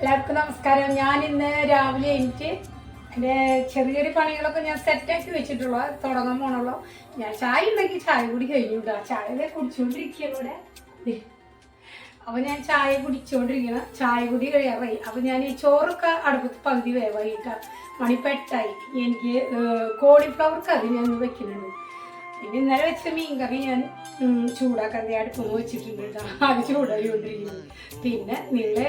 എല്ലാവർക്കും നമസ്കാരം. ഞാൻ ഇന്ന് രാവിലെ എനിക്ക് എന്റെ ചെറിയ ചെറിയ പണികളൊക്കെ ഞാൻ സെറ്റാക്കി വെച്ചിട്ടുള്ള. തുടങ്ങാൻ പോണുള്ളൂ. ഞാൻ ചായ ഉണ്ടെങ്കിൽ ചായ കൂടി കഴിഞ്ഞു കേട്ടോ ചായ കുടിച്ചുകൊണ്ടിരിക്കുകയാണ്. അപ്പൊ ഞാൻ ചായ കുടിച്ചുകൊണ്ടിരിക്കണം ചായ കുടി കഴിയാറായി. അപ്പൊ ഞാൻ ഈ ചോറൊക്കെ അടുപ്പത്ത് പകുതി വേവായിട്ടാ മണിപ്പെട്ടായി എനിക്ക് കോളിഫ്ലവർ കറി ഞാൻ വെക്കുന്നുണ്ട്. ഇന്നലെ വെച്ച മീൻകറി ഞാൻ ചൂടാക്കാൻ അടുപ്പൊന്ന് വെച്ചിട്ടുണ്ട്. കേട്ടോ അത് ചൂടായിക്കൊണ്ടിരിക്കുന്നു പിന്നെ നിങ്ങളെ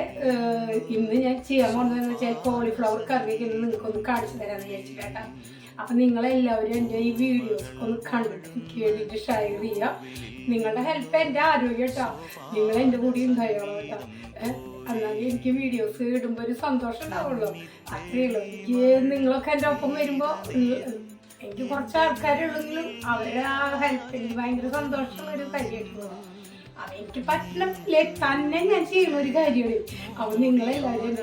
ഇന്ന് ഞാൻ ചെയ്യാൻ പോകുന്നതെന്ന് വെച്ചാൽ കോളിഫ്ലവർ കറി നിങ്ങൾക്കൊന്ന് കാണിച്ചു തരാമെന്ന് വിചാരിച്ചു കേട്ടോ. അപ്പം നിങ്ങളെല്ലാവരും എന്റെ ഈ വീഡിയോസ് ഒന്ന് കണ്ടിട്ട് വേണ്ടിയിട്ട് ഷെയർ ചെയ്യാം നിങ്ങളുടെ ഹെൽപ്പ് എന്റെ ആരോഗ്യം കേട്ടോ. നിങ്ങൾ എന്റെ കൂടി ഉണ്ടായോളൂ കേട്ടോ. എന്നാലും എനിക്ക് വീഡിയോസ് ഇടുമ്പോൾ ഒരു സന്തോഷം ഉണ്ടാവുള്ളൂ. അത്രയേ ഉള്ളൂ. എനിക്ക് നിങ്ങളൊക്കെ എന്റെ ഒപ്പം വരുമ്പോൾ എനിക്ക് കുറച്ച് ആൾക്കാരുള്ളെങ്കിലും അവരുടെ ആ ഹെൽപ്പ് എനിക്ക് ഭയങ്കര സന്തോഷം ഒരു കാര്യമായിട്ടുള്ളൂ എനിക്ക് പറ്റില്ലേ തന്നെ ഞാൻ ചെയ്യുന്ന ഒരു കാര്യമാണ്. അപ്പൊ നിങ്ങളെല്ലാവരും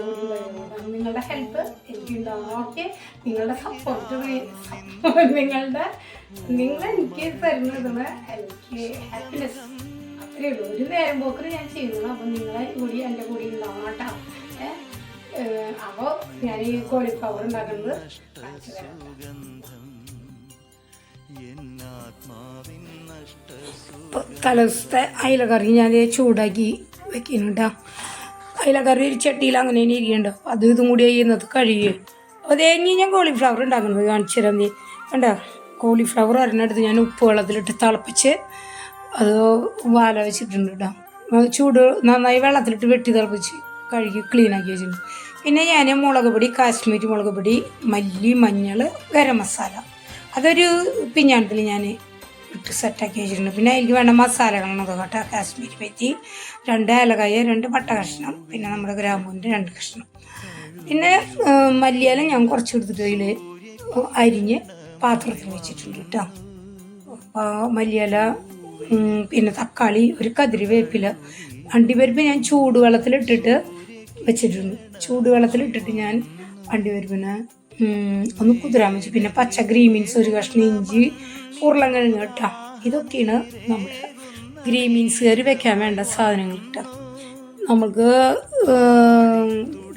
നിങ്ങളുടെ ഹെൽപ്പ് എനിക്ക് ഉണ്ടാവും ഓക്കെ നിങ്ങളുടെ സപ്പോർട്ട് നിങ്ങളുടെ നിങ്ങൾ എനിക്ക് തരുന്നതാണ് എനിക്ക് ഹാപ്പിനെസ് അത്രയേ ഉള്ളൂ. ഒരു നേരം പോക്കിന് ഞാൻ ചെയ്യുന്നത് അപ്പം നിങ്ങളെ കൂടി എന്റെ കൂടി ഉണ്ടാവും കേട്ടോ അപ്പോൾ ഞാൻ ഈ കോളിഫ്ലവർ ഉണ്ടാക്കുന്നത് അയില അയിലക്കറി ഞാൻ ചൂടാക്കി ചൂടാക്കി അയില അയിലക്കറി ഒരു ചട്ടിയിൽ അങ്ങനെ തന്നെ ഇരിക്കണ്ടോ അത് ഇതും കൂടി ചെയ്യുന്നത് കഴുകി. അപ്പോൾ തേങ്ങി ഞാൻ കോളിഫ്ലവർ ഉണ്ടാക്കുന്നത് കാണിച്ചു തരാം നീ കണ്ടോ? കോളിഫ്ലവർ ഒരെണ്ണെടുത്ത് ഞാൻ ഉപ്പ് വെള്ളത്തിലിട്ട് തിളപ്പിച്ച് അത് വാല വെച്ചിട്ടുണ്ട് കേട്ടോ. ചൂട് നന്നായി വെള്ളത്തിലിട്ട് വെട്ടി തിളപ്പിച്ച് കഴുകി ക്ലീനാക്കി വെച്ചിട്ടുണ്ട്. പിന്നെ ഞാൻ മുളക് പൊടി കാശ്മീരി മുളക് പൊടി മല്ലി മഞ്ഞൾ ഗരം മസാല. അതൊരു പിഞ്ഞാണത്തിൽ ഞാൻ ഇട്ട് സെറ്റാക്കി വെച്ചിട്ടുണ്ട്. പിന്നെ എനിക്ക് വേണ്ട മസാലകളാണ് അത് കേട്ടോ. കാശ്മീരി പറ്റി രണ്ട് ഏലക്കായ രണ്ട് പട്ട കഷ്ണം പിന്നെ നമ്മുടെ ഗ്രാമ്പൂവിന്റെ രണ്ട് കഷ്ണം. പിന്നെ മല്ലിയില ഞാൻ കുറച്ച് എടുത്തിട്ട് അതിൽ അരിഞ്ഞ് പാത്രത്തിൽ വെച്ചിട്ടുണ്ട് കേട്ടോ. അപ്പോൾ മല്ലിയില പിന്നെ തക്കാളി ഒരു കതിരി വേപ്പില അണ്ടിപ്പരിപ്പ് ഞാൻ ചൂടുവെള്ളത്തിലിട്ടിട്ട് വെച്ചിട്ടുണ്ട്. ചൂടുവെള്ളത്തിലിട്ടിട്ട് ഞാൻ അണ്ടിപ്പരിപ്പിനെ ഉം, ഒന്ന് കുതിരാൻ വെച്ചു പിന്നെ പച്ച ഗ്രീൻ ബീൻസ് ഒരു കഷ്ണം ഇഞ്ചി ഉരുളങ്കിഴങ്ങ് കേട്ടോ ഇതൊക്കെയാണ് നമ്മുടെ ഗ്രീൻ ബീൻസ് കറി വെക്കാൻ വേണ്ട സാധനങ്ങൾ കേട്ടോ നമുക്ക്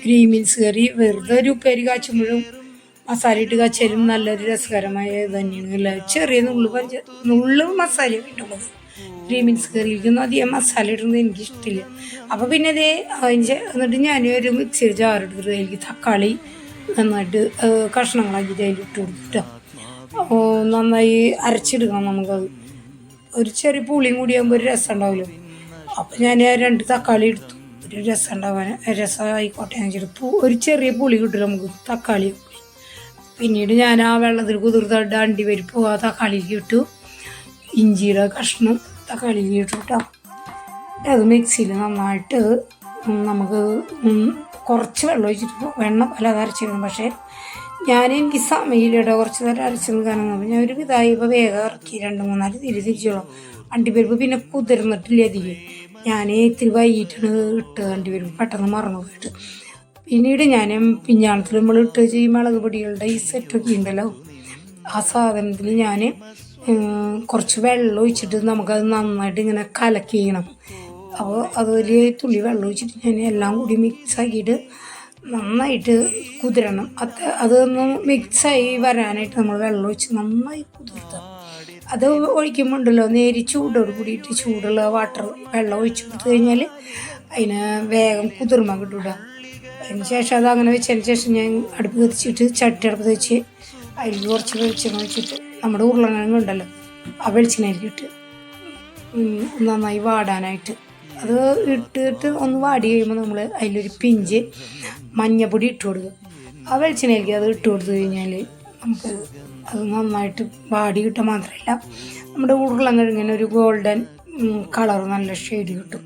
ഗ്രീൻ ബീൻസ് കറി വെറുതെ ഒരു ഉപ്പേരി കാച്ചുമ്പോഴും മസാല ഇട്ട് കാച്ചാലും നല്ലൊരു രസകരമായ ഇത് തന്നെയാണ്. അല്ല ചെറിയ നുള്ളു പഞ്ച നുള്ളു മസാല കിട്ടുള്ളത് ഗ്രീൻ ബീൻസ് ഇരിക്കുന്നു അധികം മസാല ഇടുന്നത് എനിക്ക് ഇഷ്ടമില്ല അപ്പോൾ പിന്നെ അതേ അതിന്റെ എന്നിട്ട് ഞാൻ ഒരു മിക്സിയിൽ ജാറെടുത്തിട്ട് എനിക്ക് തക്കാളി നന്നായിട്ട് കഷ്ണങ്ങളാക്കി ഇട്ട് കൊടുത്തിട്ടോ. നന്നായി അരച്ചെടുക്കണം നമുക്കത് ഒരു ചെറിയ പുളിയും കൂടി ആകുമ്പോൾ ഒരു രസം ഉണ്ടാവില്ലോ? അപ്പം ഞാൻ രണ്ട് തക്കാളി എടുത്തു. ഒരു രസം ഉണ്ടാവാൻ രസമായിക്കോട്ടെ എന്ന് വെച്ചിട്ട് ഒരു ചെറിയ പുളി കിട്ടില്ല നമുക്ക് തക്കാളി. പിന്നീട് ഞാൻ ആ വെള്ളത്തിൽ കുതിർത്തിട്ട് അണ്ടി പരിപ്പ് ആ തക്കാളിക്ക് ഇട്ടു. ഇഞ്ചിയുടെ കഷ്ണം തക്കാളിക്ക് ഇട്ടു കേട്ടോ അത് മിക്സിയിൽ നന്നായിട്ട് നമുക്ക് കുറച്ച് വെള്ളം ഒഴിച്ചിട്ട് വെണ്ണ പല അരച്ചിരുന്നു പക്ഷേ ഞാൻ എനിക്ക് സമയമില്ലട്ടോ കുറച്ച് നേരം അരച്ചെന്ന് കാരണം ഞാൻ ഒരു ഇതായി ഇപ്പോൾ വേഗം ഇറക്കി രണ്ട് മൂന്നാൽ തിരി തിരിച്ചോളാം. അണ്ടിപ്പരിപ്പ് പിന്നെ കുതിർന്നിട്ടില്ല അധികം ഞാൻ ഇത്തിരി വൈകിട്ടാണ് ഇട്ട് അണ്ടിപ്പരിപ്പ് പെട്ടെന്ന് മറന്നു പോയിട്ട്. പിന്നീട് ഞാൻ പിഞ്ഞാണത്തിൽ നമ്മൾ ഇട്ട് ഈ മുളക് പൊടികളുടെ ഈ സെറ്റൊക്കെ ഉണ്ടല്ലോ. ആ സാധനത്തിൽ ഞാൻ കുറച്ച് വെള്ളം ഒഴിച്ചിട്ട് നമുക്കത് നന്നായിട്ട് ഇങ്ങനെ കലക്കി ചെയ്യണം അപ്പോൾ അതൊരു തുള്ളി വെള്ളം ഒഴിച്ചിട്ട് ഞാൻ എല്ലാം കൂടി മിക്സാക്കിയിട്ട് നന്നായിട്ട് കുതിരണം. അത് അതൊന്ന് മിക്സായി വരാനായിട്ട് നമ്മൾ വെള്ളം ഒഴിച്ച് നന്നായി കുതിർത്താം. അത് ഒഴിക്കുമ്പോൾ ഉണ്ടല്ലോ നേരി ചൂടോട് കൂടിയിട്ട് ചൂടുള്ള വാട്ടർ വെള്ളം ഒഴിച്ചു കൊടുത്തു കഴിഞ്ഞാൽ അതിന് വേഗം കുതിർമ കിട്ടൂല. അതിന് ശേഷം അത് അങ്ങനെ വെച്ചതിന് ശേഷം ഞാൻ അടുപ്പ് കത്തിച്ചിട്ട് ചട്ടി അടുപ്പ് വെച്ച് അതിൽ കുറച്ച് വെളിച്ചെണ്ണ വെച്ചിട്ട് നമ്മുടെ ഉരുളങ്ങ ഉണ്ടല്ലോ ആ വെളിച്ചെണ്ണയിലിട്ട് നന്നായി വാടാനായിട്ട് അത് ഇട്ടിട്ട് ഒന്ന് വാടി കഴിയുമ്പോൾ നമ്മൾ അതിലൊരു പിഞ്ച് മഞ്ഞപ്പൊടി ഇട്ട് കൊടുക്കും ആ വെളിച്ചെണ്ണയിലേക്ക് അത് ഇട്ട് കൊടുത്തു കഴിഞ്ഞാൽ നമുക്ക് അത് നന്നായിട്ട് വാടി കിട്ടാൻ മാത്രമല്ല നമ്മുടെ ഉരുളക്കിഴങ്ങിന് ഒരു ഗോൾഡൻ കളർ നല്ല ഷെയ്ഡ് കിട്ടും.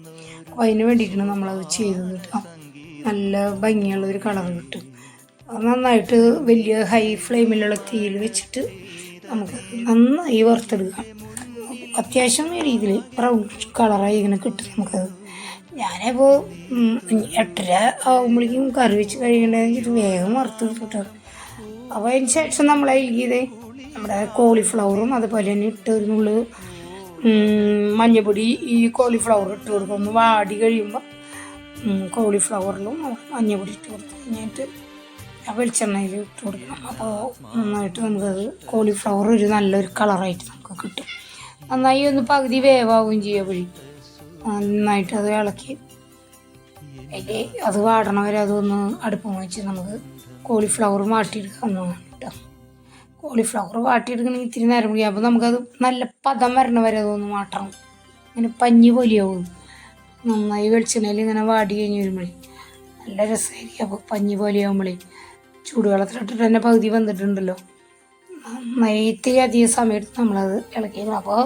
അപ്പോൾ അതിന് വേണ്ടിയിട്ടാണ് നമ്മളത് ചെയ്തത് കേട്ടോ. നല്ല ഭംഗിയുള്ള ഒരു കളർ കിട്ടും. അത് നന്നായിട്ട് വലിയ ഹൈ ഫ്ലെയിമിലുള്ള തീയിൽ വെച്ചിട്ട് നമുക്ക് നന്നായി വറുത്തെടുക്കാം. അത്യാവശ്യം രീതിയിൽ ബ്രൗൺ കളറായി ഇങ്ങനെ കിട്ടും നമുക്കത് ഞാനിപ്പോൾ എട്ടര ആകുമ്പോഴേക്കും കറി വെച്ച് വെച്ചിട്ട് വേഗം വറുത്ത് കിട്ടും അപ്പോൾ അതിന് ശേഷം നമ്മൾ അതിലേക്ക് നമ്മുടെ കോളിഫ്ലവറും അതുപോലെ തന്നെ ഇട്ട് ഒരു മഞ്ഞപ്പൊടി ഈ കോളിഫ്ലവർ ഇട്ട് കൊടുക്കും. ഒന്ന് വാടി കഴിയുമ്പോൾ കോളിഫ്ലവറിലും മഞ്ഞപ്പൊടി ഇട്ട് കൊടുത്ത് കഴിഞ്ഞിട്ട് വെളിച്ചെണ്ണയിൽ ഇട്ട് കൊടുക്കണം. അപ്പോൾ നന്നായിട്ട് നമുക്കത് കോളിഫ്ലവർ ഒരു നല്ലൊരു കളറായിട്ട് നമുക്ക് കിട്ടും. നന്നായി ഒന്ന് പകുതി വേവാകുകയും ചെയ്യുക വഴി നന്നായിട്ട് അത് ഇളക്കി. അതിൽ അത് വാടണ വരെ അതൊന്ന് അടുപ്പം വെച്ച് നമുക്ക് കോളിഫ്ലവർ വാട്ടിയെടുക്കാൻ കേട്ടോ. കോളിഫ്ലവർ വാട്ടിയെടുക്കണമെങ്കിൽ ഇത്തിരി നേരം പിടിക്കും അപ്പോൾ നമുക്കത് നല്ല പദം വരണ വരെ അതൊന്ന് മാറ്റണം ഇങ്ങനെ പഞ്ഞി പോലെയാവും. നന്നായി വെളിച്ചെണ്ണയിൽ ഇങ്ങനെ വാടി കഴിഞ്ഞ് വരുമ്പോഴേ നല്ല രസമായിരിക്കും അപ്പോൾ പഞ്ഞി പോലെയാകുമ്പോഴേ ചൂടുവെള്ളത്തിലിട്ടിട്ട് തന്നെ പകുതി വന്നിട്ടുണ്ടല്ലോ. നന്നായി ഇത്തിരി അധികം സമയം എടുത്ത് നമ്മളത് ഇളക്കിയിരുന്നു അപ്പോൾ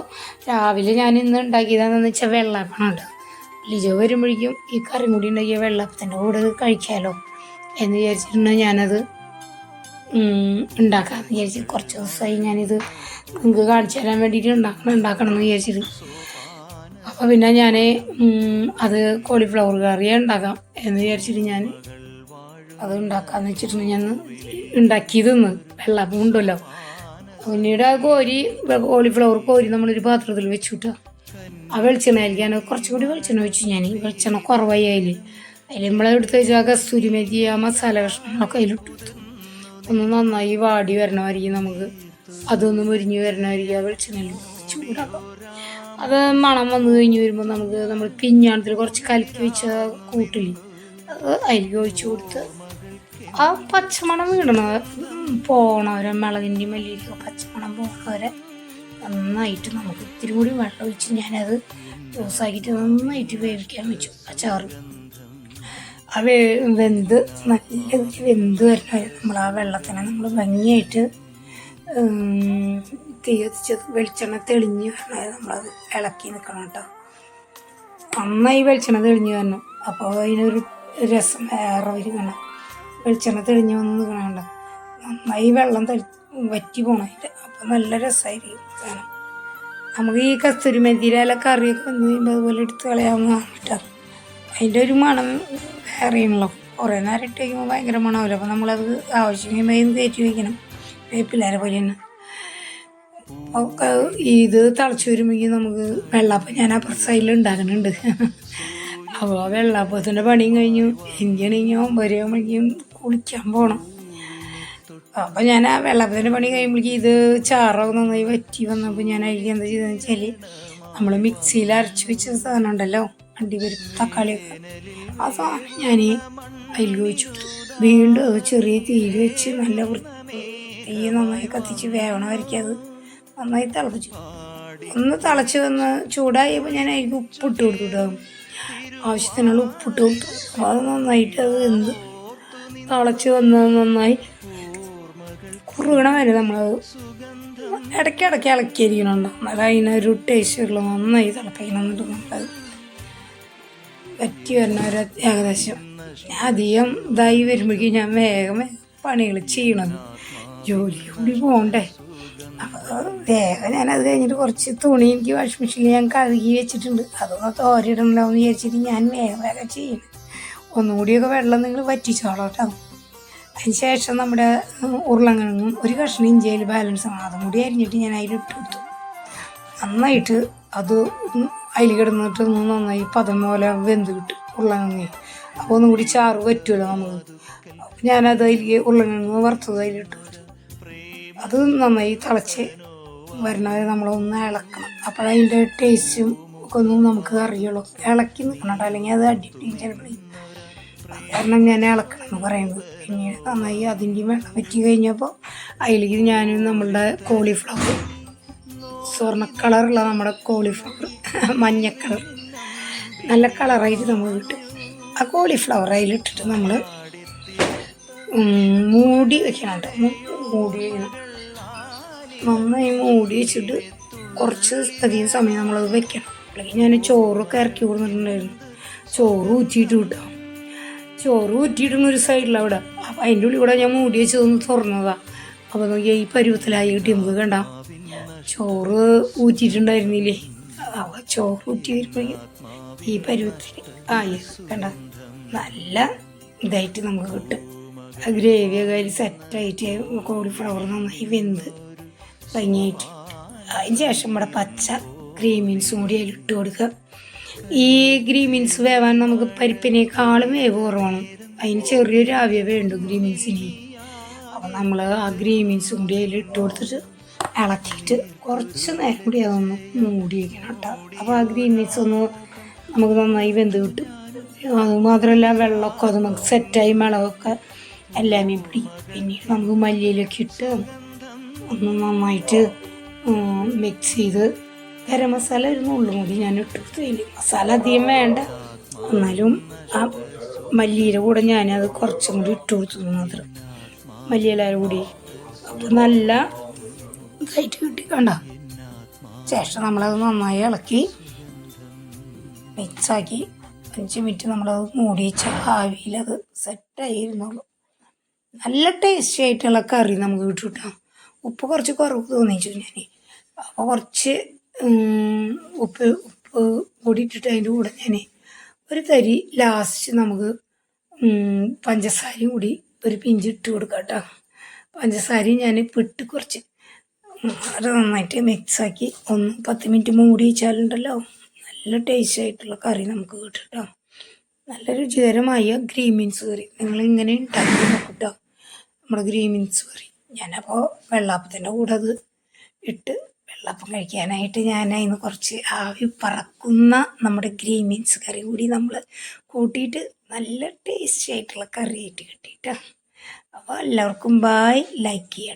രാവിലെ ഞാൻ ഇന്ന് ഉണ്ടാക്കിയതാണെന്ന് വെച്ചാൽ വെള്ളപ്പണുണ്ട് ലിജോ വരുമ്പോഴേക്കും ഈ കറിയും കൂടി ഉണ്ടാക്കിയ വെള്ളപ്പത്തിന്റെ കൂടെ കഴിക്കാമല്ലോ എന്ന് വിചാരിച്ചിട്ടുണ്ട് ഞാനത് ഉണ്ടാക്കാമെന്ന് വിചാരിച്ച് കുറച്ച് ദിവസമായി ഞാനിത് നിങ്ങൾക്ക് കാണിച്ചു തരാൻ വേണ്ടിയിട്ട് ഉണ്ടാക്കണം ഉണ്ടാക്കണം എന്ന് വിചാരിച്ചിട്ട്. അപ്പോൾ പിന്നെ ഞാൻ അത് കോളിഫ്ലവർ കറി ഉണ്ടാക്കാം എന്ന് വിചാരിച്ചിട്ട് ഞാൻ അത് ഉണ്ടാക്കാന്ന് വെച്ചിട്ടുണ്ട് ഞാൻ ഉണ്ടാക്കിയതെന്ന്. വെള്ളപ്പം ഉണ്ടല്ലോ. പിന്നീട് ആ കോരി കോളിഫ്ലവർ കോരി നമ്മളൊരു പാത്രത്തിൽ വെച്ചു കിട്ടുക ആ വെളിച്ചെണ്ണ ഞാൻ കുറച്ചും കൂടി വെളിച്ചെണ്ണ വെച്ചു ഞാൻ വെളിച്ചെണ്ണ കുറവായി അതിൽ അതിൽ നമ്മളെടുത്ത് വെച്ചാൽ കസ്തൂരി മെതി ആ മസാല കഷ്ണങ്ങളൊക്കെ അതിലിട്ട് കൊടുത്തു. ഒന്ന് നന്നായി വാടി വരണമായിരിക്കും നമുക്ക്. അതൊന്ന് മുരിഞ്ഞ് വരണമായിരിക്കും ആ വെളിച്ചെണ്ണയിൽ ചൂടാക്കാം. അത് മണം വന്നു കഴിഞ്ഞ് വരുമ്പോൾ നമുക്ക് നമ്മൾ പിഞ്ഞാണത്തിൽ കുറച്ച് കലക്കി വെച്ച കൂട്ടിൽ അത് അതിലേക്ക് ഒഴിച്ചു കൊടുത്ത് ആ പച്ചമണം വീടണ പോണവരെ മുളകിന്റെ മല്ലിയിലേക്ക് പച്ചമണം പോണവരെ നന്നായിട്ട് നമുക്ക് ഇത്തിരി കൂടി വെള്ളം ഒഴിച്ച് ഞാനത് ജ്യൂസാക്കിയിട്ട് നന്നായിട്ട് വേവിക്കാൻ വെച്ചു ആ ആ വേ വെന്ത് നല്ല വെന്ത് വരണ വരെ നമ്മൾ ആ വെള്ളത്തിനെ നമ്മൾ ഭംഗിയായിട്ട് തീ കത്തിച്ച് വെളിച്ചെണ്ണ തെളിഞ്ഞ് വരണത് വരെ നമ്മളത് ഇളക്കി നിൽക്കണം കേട്ടോ. നന്നായി വെളിച്ചെണ്ണ തെളിഞ്ഞ് വരണം. അപ്പോൾ അതിനൊരു രസം വേറെ വരികയാണ് വെളിച്ചെണ്ണ തെളിഞ്ഞ് വന്ന് നിൽക്കണണ്ട നന്നായി വെള്ളം തെളി വറ്റി അതിന്റെ അപ്പോൾ നല്ല രസമായിരിക്കും സാധനം നമുക്ക് ഈ കസ്തൂരി മെതിയില കറിയൊക്കെ വന്ന് കഴിയുമ്പോൾ അതുപോലെ എടുത്ത് കളയാവുന്നതാണ് കേട്ടോ അതിന്റെ ഒരു മണം വേറെയാണല്ലോ. കുറേ നേരം ഇട്ട് കഴിക്കുമ്പോൾ ഭയങ്കര മണമല്ലോ അപ്പോൾ നമ്മളത് ആവശ്യം കഴിയുമ്പോൾ കയറ്റി വയ്ക്കണം വേപ്പിലാരെ പോലെ തന്നെ. ഒക്കെ ഇത് തിളച്ച് വരുമ്പോൾ നമുക്ക് വെള്ളപ്പം ഞാൻ അപ്പുറത്തെ സൈഡിൽ ഉണ്ടാക്കുന്നുണ്ട്. അപ്പോൾ വെള്ളാപ്പത്തിന്റെ പണിയും കഴിഞ്ഞു. എനിക്കാണെങ്കിൽ ഒമ്പത് ആകുമ്പോഴേക്കും കുളിക്കാൻ പോകണം അപ്പോൾ ഞാൻ ആ വെള്ളപ്പത്തിന്റെ പണി കഴിയുമ്പോഴേക്കും ഇത് ചാറൊക്കെ നന്നായി വറ്റി വന്നപ്പോൾ ഞാൻ അതിലേക്ക് എന്താ ചെയ്തതെന്ന് വെച്ചാൽ നമ്മൾ മിക്സിയിൽ അരച്ച് വെച്ച സാധനം ഉണ്ടല്ലോ അണ്ടിപ്പരിപ്പ് തക്കാളിയൊക്കെ. ആ സാധനം ഞാൻ അതിൽ ഒഴിച്ചു കൊടുത്തു. വീണ്ടും അത് ചെറിയ തീയിൽ വെച്ച് നല്ല തീ നന്നായി കത്തിച്ച് വേവണ വരയ്ക്കും അത് നന്നായി തിളപ്പിച്ചു. ഒന്ന് തിളച്ച് വന്ന് ചൂടായപ്പോൾ ഞാൻ അതിലേക്ക് ഉപ്പിട്ട് കൊടുത്തു ആവശ്യത്തിനുള്ള ഉപ്പിട്ട് കൊടുത്തു. അപ്പോൾ അത് നന്നായിട്ട് അത് എന്ത് തിളച്ച് വന്ന് നന്നായി. കുറുകണ വരെ നമ്മളത്. ഇടയ്ക്ക് ഇടയ്ക്ക് ഇളക്കിയിരിക്കണുണ്ട്. എന്നാലും അതിനൊരു ടേസ്റ്റ് ഉള്ളു നന്നായി തിളപ്പിക്കണം എന്നിട്ട് നമ്മളത്. പറ്റി വരുന്ന ഒരു ഏകദേശം. അധികം ഇതായി വരുമ്പോഴേക്കും ഞാൻ വേഗം പണികൾ ചെയ്യണത് ജോലി കൂടി പോകണ്ടേ. അപ്പോൾ വേഗം ഞാനത് കഴിഞ്ഞിട്ട് കുറച്ച് തുണി എനിക്ക് വാഷിംഗ് മെഷീനിൽ ഞാൻ കഴുകി വെച്ചിട്ടുണ്ട്. അതൊന്ന് എന്ന് വിചാരിച്ചിട്ട് ഞാൻ വേഗം വേഗം ചെയ്യണം. ഒന്നും കൂടിയൊക്കെ വെള്ളം നിങ്ങൾ വറ്റിച്ചോളാം കേട്ടോ അതിന് ശേഷം നമ്മുടെ ഉരുളക്കിഴങ്ങും ഒരു കഷ്ണം ഇഞ്ചിയിൽ ബാലൻസ് ആണ്. അതും കൂടി അരിഞ്ഞിട്ട് ഞാൻ അതിലിട്ട് കൊടുത്തു. നന്നായിട്ട് അത് അതിൽ കിടന്നിട്ട് നന്നായി പദം പോലെ വെന്ത് കിട്ടും ഉരുളങ്ങി അപ്പോൾ ഒന്നും കൂടി ചാറ് പറ്റുമല്ലോ നമുക്ക്. അപ്പോൾ ഞാനത് അതിലേക്ക് ഉരുളക്കിഴങ്ങ് വറുത്തത് അതിലിട്ട് കൊടുത്തു. അത് നന്നായി തിളച്ച് വരണവരെ നമ്മളൊന്ന് ഇളക്കണം. അപ്പോഴതിന്റെ ടേസ്റ്റും ഒക്കെ ഒന്നും നമുക്ക് അറിയുള്ളൂ. ഇളക്കി നിൽക്കണം അല്ലെങ്കിൽ അത് അടിപൊളി ചിലപ്പോൾ. കാരണം ഞാൻ ഇളക്കണം എന്ന് പറയുന്നത്. പിന്നീട് നന്നായി അതിന്റെ വെള്ളം വറ്റി കഴിഞ്ഞപ്പോൾ അതിലേക്ക് ഞാൻ നമ്മളുടെ കോളിഫ്ലവർ സ്വർണ കളറുള്ള നമ്മുടെ കോളിഫ്ലവർ മഞ്ഞ കളർ നല്ല കളറായിട്ട് നമ്മൾ കിട്ടും ആ കോളിഫ്ലവർ അതിലിട്ടിട്ട് നമ്മൾ മൂടി വെക്കണം മൂടി വെക്കണം. നന്നായി മൂടി വെച്ചിട്ട് കുറച്ച് അധികം സമയം നമ്മളത് വെക്കണം. അല്ലെങ്കിൽ ഞാൻ ചോറൊക്കെ ഇറക്കി കൊടുത്തിട്ടുണ്ടായിരുന്നു. ചോറ് ഊറ്റിയിട്ട് കിട്ടാം. ചോറ് ഊറ്റിയിടുന്ന ഒരു അപ്പം അതിന്റെ ഉള്ളിൽ കൂടെ ഞാൻ മൂടി വെച്ചതൊന്ന് തുറന്നതാ. അപ്പോൾ നോക്കിയാൽ ഈ പരുവത്തിലായി കിട്ടി നമുക്ക് കണ്ട. ചോറ് ഊറ്റിയിട്ടുണ്ടായിരുന്നില്ലേ? അവ ചോറ് ഊറ്റി വരുമ്പോൾ ഈ പരുവത്തിൽ ആയി. കണ്ട നല്ല ഇതായിട്ട് നമുക്ക് കിട്ടും. ആ ഗ്രേവിയൊക്കെ അതിൽ സെറ്റായിട്ട് കോളിഫ്ലവർ നന്നായി വെന്ത് ഭംഗിയായിട്ട്. അതിന് ശേഷം ഇവിടെ പച്ച ക്രീമിൻസും കൂടി അതിലിട്ട് കൊടുക്കുക. ഈ ഗ്രീൻ ബീൻസ് വേവാൻ നമുക്ക് പരിപ്പിനേക്കാളും വേവ് കുറവാണ്. അതിന് ചെറിയൊരു ആവിയ വേണ്ടു ഗ്രീൻ ബീൻസിന് അപ്പം നമ്മൾ ആ ഗ്രീൻ ബീൻസും കൂടി അതിൽ ഇട്ട് കൊടുത്തിട്ട് ഇളക്കിയിട്ട് കുറച്ച് നേരം കൂടി അതൊന്ന് മൂടി വയ്ക്കണം കേട്ടോ. അപ്പോൾ ആ ഗ്രീൻ ബീൻസ് ഒന്ന് നമുക്ക് നന്നായി വെന്ത് കിട്ടും. അത് മാത്രമല്ല വെള്ളമൊക്കെ അത് നമുക്ക് സെറ്റായി മുളകൊക്കെ എല്ലാമേ പിടിക്കും പിന്നീട് നമുക്ക് മല്ലിയിലൊക്കെ ഇട്ട് ഒന്ന് നന്നായിട്ട് മിക്സ് ചെയ്ത് ഗരം മസാല ഒരു നുള്ളും കൂടി ഞാൻ ഇട്ടു. കൊടുത്തില്ല മസാല അധികം വേണ്ട. എന്നാലും ആ മല്ലിയുടെ കൂടെ ഞാനത് കുറച്ചും കൂടി ഇട്ട് കൊടുത്തു മാത്രം. മല്ലിയിലാരും കൂടി. അപ്പം നല്ല ഇതായിട്ട് കിട്ടി കണ്ട. ശേഷം നമ്മളത് നന്നായി ഇളക്കി മിക്സാക്കി അഞ്ച് മിനിറ്റ് നമ്മളത് മൂടി വെച്ച ആവിയിൽ അത് സെറ്റായിരുന്നുള്ളൂ നല്ല ടേസ്റ്റി ആയിട്ടുള്ള കറി നമുക്ക് കിട്ടും ഉപ്പ് കുറച്ച് കുറവ് തോന്നിച്ചു ഞാൻ അപ്പോൾ കുറച്ച് ഉപ്പ് ഉപ്പ് പൊടി ഇട്ടിട്ട് അതിന്റെ കൂടെ ഞാൻ ഒരു തരി ലാസ്റ്റ് നമുക്ക് പഞ്ചസാരയും കൂടി ഒരു പിഞ്ച് ഇട്ട് കൊടുക്കാം കേട്ടോ. പഞ്ചസാരയും ഞാൻ ഇട്ട് കുറച്ച് വളരെ നന്നായിട്ട് മിക്സാക്കി ഒന്ന് പത്ത് മിനിറ്റ് മൂടി വെച്ചാലുണ്ടല്ലോ. നല്ല ടേസ്റ്റ് ആയിട്ടുള്ള കറി നമുക്ക് കിട്ടും നല്ല രുചികരമായ ഗ്രീൻ ബീൻസ് കറി. നിങ്ങൾ ഇങ്ങനെ ഉണ്ടാക്കി നോക്കിട്ടോ നമ്മുടെ ഗ്രീൻ ബീൻസ് കറി. ഞാനപ്പോൾ വെള്ളാപ്പത്തിന്റെ കൂടെ അത് ഇട്ട് വെള്ളപ്പം കഴിക്കാനായിട്ട് ഞാൻ അതിന് കുറച്ച് ആവി പറക്കുന്ന നമ്മുടെ ഗ്രീൻ ബീൻസ് കറി കൂടി നമ്മൾ കൂട്ടിയിട്ട് നല്ല ടേസ്റ്റി ആയിട്ടുള്ള കറിയായിട്ട് കിട്ടിയിട്ടാണ് അപ്പോൾ എല്ലാവർക്കും ബായ് ലൈക്ക് ചെയ്യണം